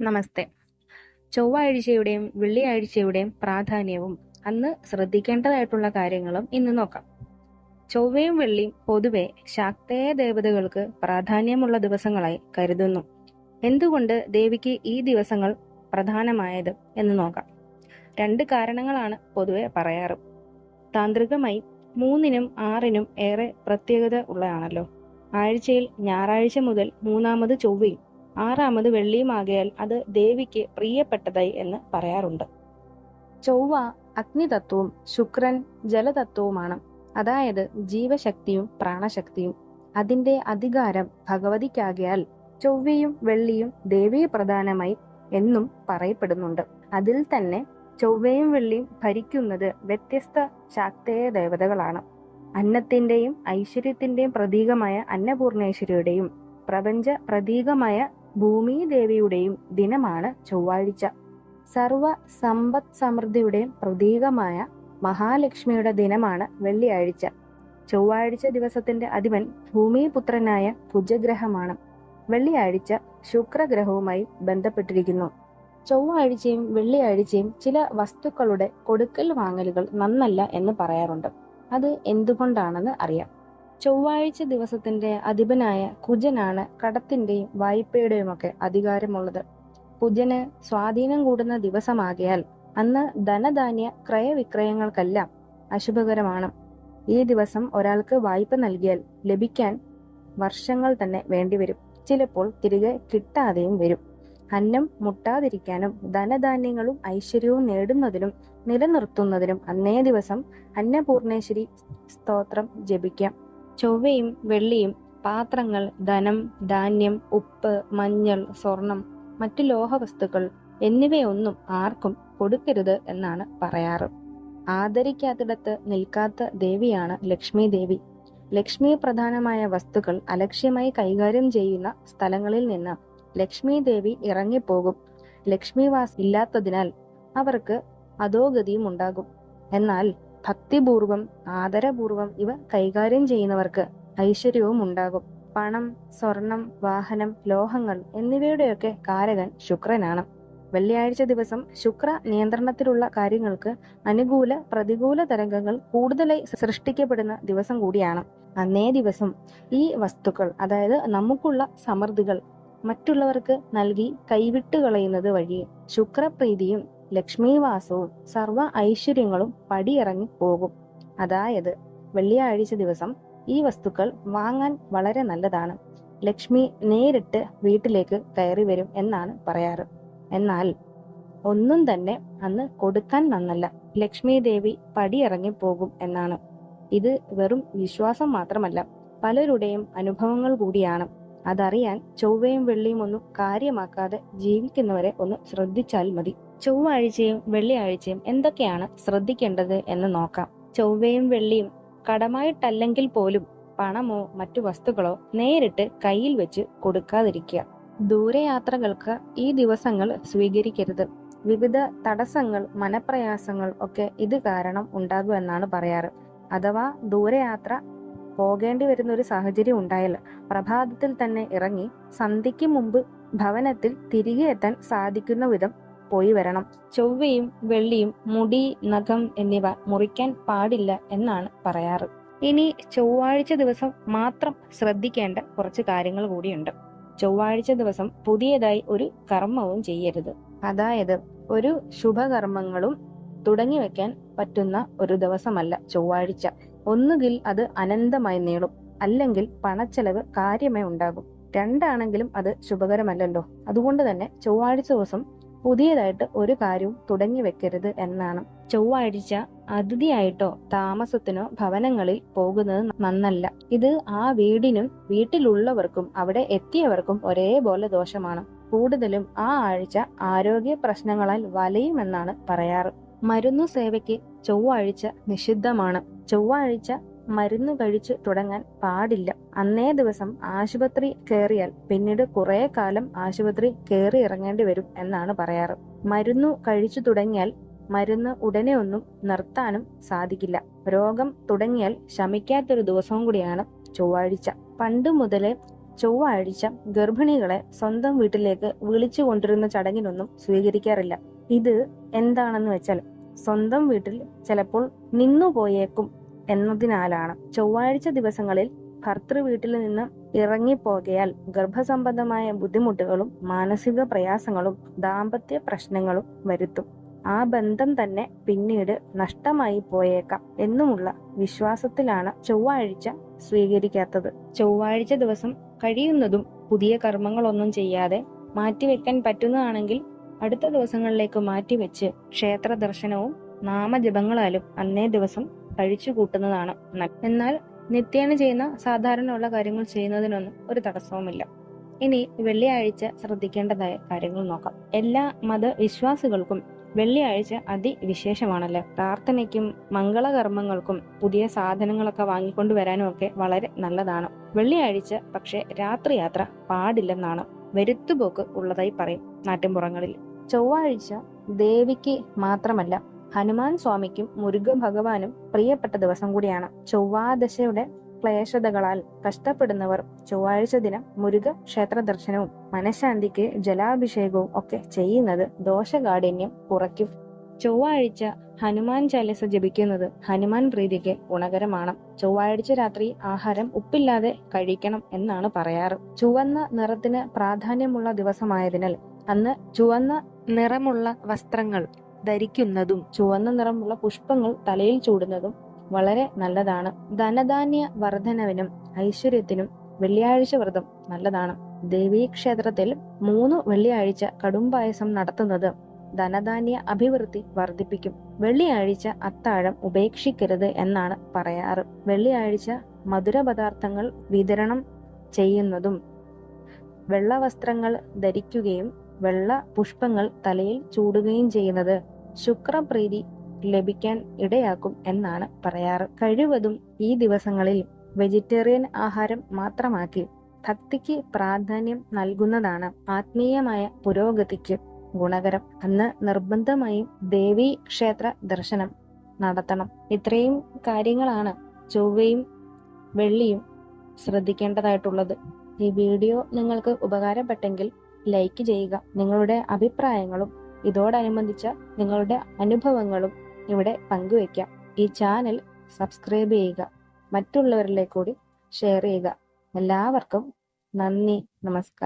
നമസ്തേ. ചൊവ്വാഴ്ചയുടെയും വെള്ളിയാഴ്ചയുടെയും പ്രാധാന്യവും അന്ന് ശ്രദ്ധിക്കേണ്ടതായിട്ടുള്ള കാര്യങ്ങളും ഇന്ന് നോക്കാം. ചൊവ്വയും വെള്ളിയും പൊതുവെ ശാക്തേയ ദേവതകൾക്ക് പ്രാധാന്യമുള്ള ദിവസങ്ങളായി കരുതുന്നു. എന്തുകൊണ്ട് ദേവിക്ക് ഈ ദിവസങ്ങൾ പ്രധാനമായത് എന്ന് നോക്കാം. രണ്ട് കാരണങ്ങളാണ് പൊതുവെ പറയാറ്. താന്ത്രികമായി മൂന്നിനും ആറിനും ഏറെ പ്രത്യേകത ഉള്ളതാണല്ലോ. ആഴ്ചയിൽ ഞായറാഴ്ച മുതൽ മൂന്നാമത് ചൊവ്വയും ആറാമത് വെള്ളിയുമാകയാൽ അത് ദേവിക്ക് പ്രിയപ്പെട്ടതായി എന്ന് പറയാറുണ്ട്. ചൊവ്വ അഗ്നിതത്വവും ശുക്രൻ ജലതത്വവുമാണ്. അതായത് ജീവശക്തിയും പ്രാണശക്തിയും. അതിന്റെ അധികാരം ഭഗവതിക്കാകയാൽ ചൊവ്വയും വെള്ളിയും ദേവീ പ്രധാനമായി എന്നും പറയപ്പെടുന്നുണ്ട്. അതിൽ തന്നെ ചൊവ്വയും വെള്ളിയും ഭരിക്കുന്നത് വ്യത്യസ്ത ശാക്തേയ ദേവതകളാണ് അന്നത്തിന്റെയും ഐശ്വര്യത്തിന്റെയും പ്രതീകമായ അന്നപൂർണേശ്വരിയുടെയും പ്രപഞ്ച പ്രതീകമായ ഭൂമിദേവിയുടെയും ദിനമാണ് ചൊവ്വാഴ്ച. സർവ സമ്പദ് സമൃദ്ധിയുടെയും പ്രതീകമായ മഹാലക്ഷ്മിയുടെ ദിനമാണ് വെള്ളിയാഴ്ച. ചൊവ്വാഴ്ച ദിവസത്തിന്റെ അധിപൻ ഭൂമിപുത്രനായ കുജഗ്രഹമാണ് വെള്ളിയാഴ്ച ശുക്രഗ്രഹവുമായി ബന്ധപ്പെട്ടിരിക്കുന്നു. ചൊവ്വാഴ്ചയും വെള്ളിയാഴ്ചയും ചില വസ്തുക്കളുടെ കൊടുക്കൽ വാങ്ങലുകൾ നന്നല്ല എന്ന് പറയാറുണ്ട്. അത് എന്തുകൊണ്ടാണെന്ന് അറിയാം. ചൊവ്വാഴ്ച ദിവസത്തിന്റെ അധിപനായ കുജനാണ് കടത്തിന്റെയും വായ്പയുടെയും ഒക്കെ അധികാരമുള്ളത്. കുജന് സ്വാധീനം കൂടുന്ന ദിവസമാകയാൽ അന്ന് ധനധാന്യ ക്രയവിക്രയങ്ങൾക്കെല്ലാം അശുഭകരമാണ്. ഈ ദിവസം ഒരാൾക്ക് വായ്പ നൽകിയാൽ ലഭിക്കാൻ വർഷങ്ങൾ തന്നെ വേണ്ടിവരും. ചിലപ്പോൾ തിരികെ കിട്ടാതെയും വരും. അന്നം മുട്ടാതിരിക്കാനും ധനധാന്യങ്ങളും ഐശ്വര്യവും നേടുന്നതിനും നിലനിർത്തുന്നതിനും അന്നേ ദിവസം അന്നപൂർണേശ്വരി സ്തോത്രം ജപിക്കാം. ചൊവ്വയും വെള്ളിയും പാത്രങ്ങൾ ധനം ധാന്യം ഉപ്പ് മഞ്ഞൾ സ്വർണം മറ്റു ലോഹവസ്തുക്കൾ എന്നിവയൊന്നും ആർക്കും കൊടുക്കരുത് എന്നാണ് പറയാറ്. ആദരിക്കാത്തിടത്ത് നിൽക്കാത്ത ദേവിയാണ് ലക്ഷ്മി ദേവി ലക്ഷ്മി പ്രധാനമായ വസ്തുക്കൾ അലക്ഷ്യമായി കൈകാര്യം ചെയ്യുന്ന സ്ഥലങ്ങളിൽ നിന്ന് ലക്ഷ്മി ദേവി ഇറങ്ങിപ്പോകും. ലക്ഷ്മി വാസ് ഇല്ലാത്തതിനാൽ അവർക്ക് അധോഗതിയും ഉണ്ടാകും എന്നാൽ ഭക്തിപൂർവം ആദരപൂർവം ഇവ കൈകാര്യം ചെയ്യുന്നവർക്ക് ഐശ്വര്യവും ഉണ്ടാകും. പണം സ്വർണം വാഹനം ലോഹങ്ങൾ എന്നിവയുടെയൊക്കെ കാരകൻ ശുക്രനാണ്. വെള്ളിയാഴ്ച ദിവസം ശുക്ര നിയന്ത്രണത്തിലുള്ള കാര്യങ്ങൾക്ക് അനുകൂല പ്രതികൂല തരംഗങ്ങൾ കൂടുതലായി സൃഷ്ടിക്കപ്പെടുന്ന ദിവസം കൂടിയാണ്. അന്നേ ദിവസം ഈ വസ്തുക്കൾ അതായത് നമുക്കുള്ള സമൃദ്ധികൾ മറ്റുള്ളവർക്ക് നൽകി കൈവിട്ട് കളയുന്നത് വഴി ശുക്രപ്രീതിയും ലക്ഷ്മിവാസവും സർവ ഐശ്വര്യങ്ങളും പടിയിറങ്ങി പോകും. അതായത് വെള്ളിയാഴ്ച ദിവസം ഈ വസ്തുക്കൾ വാങ്ങാൻ വളരെ നല്ലതാണ്. ലക്ഷ്മി നേരിട്ട് വീട്ടിലേക്ക് കയറി വരും എന്നാണ് പറയാറ്. എന്നാൽ ഒന്നും തന്നെ അന്ന് കൊടുക്കാൻ നന്നല്ല ലക്ഷ്മി ദേവി പടിയിറങ്ങി പോകും എന്നാണ്. ഇത് വെറും വിശ്വാസം മാത്രമല്ല പലരുടെയും അനുഭവങ്ങൾ കൂടിയാണ്. അതറിയാൻ ചൊവ്വയും വെള്ളിയും ഒന്നും കാര്യമാക്കാതെ ജീവിക്കുന്നവരെ ഒന്ന് ശ്രദ്ധിച്ചാൽ മതി. ചൊവ്വാഴ്ചയും വെള്ളിയാഴ്ചയും എന്തൊക്കെയാണ് ശ്രദ്ധിക്കേണ്ടത് എന്ന് നോക്കാം. ചൊവ്വയും വെള്ളിയും കടമായിട്ടല്ലെങ്കിൽ പോലും പണമോ മറ്റു വസ്തുക്കളോ നേരിട്ട് കയ്യിൽ വെച്ച് കൊടുക്കാതിരിക്കുക. ദൂരയാത്രകൾക്ക് ഈ ദിവസങ്ങൾ സ്വീകരിക്കരുത്. വിവിധ തടസ്സങ്ങൾ മനപ്രയാസങ്ങൾ ഒക്കെ ഇത് കാരണം ഉണ്ടാകുമെന്നാണ് പറയാറ്. അഥവാ ദൂരയാത്ര പോകേണ്ടി വരുന്ന ഒരു സാഹചര്യം ഉണ്ടായാൽ പ്രഭാതത്തിൽ തന്നെ ഇറങ്ങി സന്ധ്യയ്ക്ക് മുമ്പ് ഭവനത്തിൽ തിരികെ എത്താൻ സാധിക്കുന്ന വിധം പോയി വരണം. ചൊവ്വയും വെള്ളിയും മുടി നഖം എന്നിവ മുറിക്കാൻ പാടില്ല എന്നാണ് പറയാറ്. ഇനി ചൊവ്വാഴ്ച ദിവസം മാത്രം ശ്രദ്ധിക്കേണ്ട കുറച്ച് കാര്യങ്ങൾ കൂടിയുണ്ട്. ചൊവ്വാഴ്ച ദിവസം പുതിയതായി ഒരു കർമ്മവും ചെയ്യരുത്. അതായത് ഒരു ശുഭകർമ്മങ്ങളും തുടങ്ങി വെക്കാൻ പറ്റുന്ന ഒരു ദിവസമല്ല ചൊവ്വാഴ്ച. ഒന്നുകിൽ അത് അനന്തമായി നീളും അല്ലെങ്കിൽ പണച്ചെലവ് കാര്യമായി ഉണ്ടാകും. രണ്ടാണെങ്കിലും അത് ശുഭകരമല്ലല്ലോ. അതുകൊണ്ട് തന്നെ ചൊവ്വാഴ്ച ദിവസം പുതിയതായിട്ട് ഒരു കാര്യവും തുടങ്ങി വെക്കരുത് എന്നാണ്. ചൊവ്വാഴ്ച അതിഥിയായിട്ടോ താമസത്തിനോ ഭവനങ്ങളിൽ പോകുന്നത് നന്നല്ല. ഇത് ആ വീടിനും വീട്ടിലുള്ളവർക്കും അവിടെ എത്തിയവർക്കും ഒരേപോലെ ദോഷമാണ്. കൂടുതലും ആ ആഴ്ച ആരോഗ്യ പ്രശ്നങ്ങളാൽ വലയുമെന്നാണ് പറയാറ്. മരുന്നു സേവയ്ക്ക് ചൊവ്വാഴ്ച നിഷിദ്ധമാണ്. ചൊവ്വാഴ്ച മരുന്ന് കഴിച്ചു തുടങ്ങാൻ പാടില്ല. അന്നേ ദിവസം ആശുപത്രി കയറിയാൽ പിന്നീട് കുറെ കാലം ആശുപത്രി കയറി ഇറങ്ങേണ്ടി വരും എന്നാണ് പറയാറ്. മരുന്നു കഴിച്ചു തുടങ്ങിയാൽ മരുന്ന് ഉടനെ ഒന്നും നിർത്താനും സാധിക്കില്ല. രോഗം തുടങ്ങിയാൽ ശമിക്കാത്തൊരു ദിവസവും കൂടിയാണ് ചൊവ്വാഴ്ച. പണ്ട് മുതലേ ചൊവ്വാഴ്ച ഗർഭിണികളെ സ്വന്തം വീട്ടിലേക്ക് വിളിച്ചു കൊണ്ടിരുന്ന ചടങ്ങിനൊന്നും സ്വീകരിക്കാറില്ല. ഇത് എന്താണെന്ന് വെച്ചാൽ സ്വന്തം വീട്ടിൽ ചിലപ്പോൾ നിന്നുപോയേക്കും എന്നതിനാലാണ് ചൊവ്വാഴ്ച ദിവസങ്ങളിൽ ഭർത്തൃ വീട്ടിൽ നിന്ന് ഇറങ്ങിപ്പോകയാൽ ഗർഭസംബന്ധമായ ബുദ്ധിമുട്ടുകളും മാനസിക പ്രയാസങ്ങളും ദാമ്പത്യ പ്രശ്നങ്ങളും വരുത്തും. ആ ബന്ധം തന്നെ പിന്നീട് നഷ്ടമായി പോയേക്കാം എന്നുമുള്ള വിശ്വാസത്തിലാണ് ചൊവ്വാഴ്ച സ്വീകരിക്കാത്തത്. ചൊവ്വാഴ്ച ദിവസം കഴിയുന്നതും പുതിയ കർമ്മങ്ങളൊന്നും ചെയ്യാതെ മാറ്റിവെക്കാൻ പറ്റുന്നതാണെങ്കിൽ അടുത്ത ദിവസങ്ങളിലേക്ക് മാറ്റിവെച്ച് ക്ഷേത്ര ദർശനവും നാമജപങ്ങളാലും അന്നേ ദിവസം കഴിച്ചു കൂട്ടുന്നതാണ് എന്നാൽ നിത്യേന ചെയ്യുന്ന സാധാരണയുള്ള കാര്യങ്ങൾ ചെയ്യുന്നതിനൊന്നും ഒരു തടസ്സവുമില്ല. ഇനി വെള്ളിയാഴ്ച ശ്രദ്ധിക്കേണ്ടതായ കാര്യങ്ങൾ നോക്കാം. എല്ലാ മതവിശ്വാസികൾക്കും വെള്ളിയാഴ്ച അതിവിശേഷമാണല്ലേ? പ്രാർത്ഥനയ്ക്കും മംഗളകർമ്മങ്ങൾക്കും പുതിയ സാധനങ്ങളൊക്കെ വാങ്ങിക്കൊണ്ടു വരാനും ഒക്കെ വളരെ നല്ലതാണ്. വെള്ളിയാഴ്ച പക്ഷെ രാത്രിയാത്ര പാടില്ലെന്നാണ് വരുത്തുപോക്ക് ഉള്ളതായി പറയും നാട്ടിൻപുറങ്ങളിൽ. ചൊവ്വാഴ്ച ദേവിക്ക് മാത്രമല്ല ഹനുമാൻ സ്വാമിക്കും മുരുക ഭഗവാനും പ്രിയപ്പെട്ട ദിവസം കൂടിയാണ്. ചൊവ്വാദശയുടെ ക്ലേശതകളാൽ കഷ്ടപ്പെടുന്നവർ ചൊവ്വാഴ്ച ദിനം മുരുക ക്ഷേത്ര ദർശനവും മനഃശാന്തിക്ക് ജലാഭിഷേകവും ഒക്കെ ചെയ്യുന്നത് ദോഷകാഠിന്യം കുറയ്ക്കും. ചൊവ്വാഴ്ച ഹനുമാൻ ചാലിസ ജപിക്കുന്നത് ഹനുമാൻ പ്രീതിക്ക് ഗുണകരമാണ്. ചൊവ്വാഴ്ച രാത്രി ആഹാരം ഉപ്പില്ലാതെ കഴിക്കണം എന്നാണ് പറയാറ്. ചുവന്ന നിറത്തിന് പ്രാധാന്യമുള്ള ദിവസമായതിനാൽ അന്ന് ചുവന്ന നിറമുള്ള വസ്ത്രങ്ങൾ ധരിക്കുന്നതും ചുവന്ന നിറമുള്ള പുഷ്പങ്ങൾ തലയിൽ ചൂടുന്നതും വളരെ നല്ലതാണ്. ധനധാന്യ വർധനവിനും ഐശ്വര്യത്തിനും വെള്ളിയാഴ്ച വ്രതം നല്ലതാണ്. ദേവീക്ഷേത്രത്തിൽ മൂന്ന് വെള്ളിയാഴ്ച കടുംപായസം നടത്തുന്നത് ധനധാന്യ അഭിവൃദ്ധി വർദ്ധിപ്പിക്കും. വെള്ളിയാഴ്ച അത്താഴം ഉപേക്ഷിക്കരുത് എന്നാണ് പറയാറ്. വെള്ളിയാഴ്ച മധുര പദാർത്ഥങ്ങൾ വിതരണം ചെയ്യുന്നതും വെള്ള വസ്ത്രങ്ങൾ ധരിക്കുകയും വെള്ള പുഷ്പങ്ങൾ തലയിൽ ചൂടുകയും ചെയ്യുന്നത് ശുക്രപ്രീതി ലഭിക്കാൻ ഇടയാക്കും എന്നാണ് പറയാറ്. കഴിവതും ഈ ദിവസങ്ങളിൽ വെജിറ്റേറിയൻ ആഹാരം മാത്രമാക്കി ഭക്തിക്ക് പ്രാധാന്യം നൽകുന്നതാണ് ആത്മീയമായ പുരോഗതിക്ക് ഗുണകരം. അന്ന് നിർബന്ധമായും ദേവീ ക്ഷേത്ര ദർശനം നടത്തണം. ഇത്രയും കാര്യങ്ങളാണ് ചൊവ്വയും വെള്ളിയും ശ്രദ്ധിക്കേണ്ടതായിട്ടുള്ളത്. ഈ വീഡിയോ നിങ്ങൾക്ക് ഉപകാരപ്പെട്ടെങ്കിൽ ലൈക്ക് ചെയ്യുക. നിങ്ങളുടെ അഭിപ്രായങ്ങളും ഇതോടനുബന്ധിച്ച നിങ്ങളുടെ അനുഭവങ്ങളും ഇവിടെ പങ്കുവയ്ക്കാം ഈ ചാനൽ സബ്സ്ക്രൈബ് ചെയ്യുക. മറ്റുള്ളവരിലേക്ക് കൂടി ഷെയർ ചെയ്യുക. എല്ലാവർക്കും നന്ദി. നമസ്കാരം.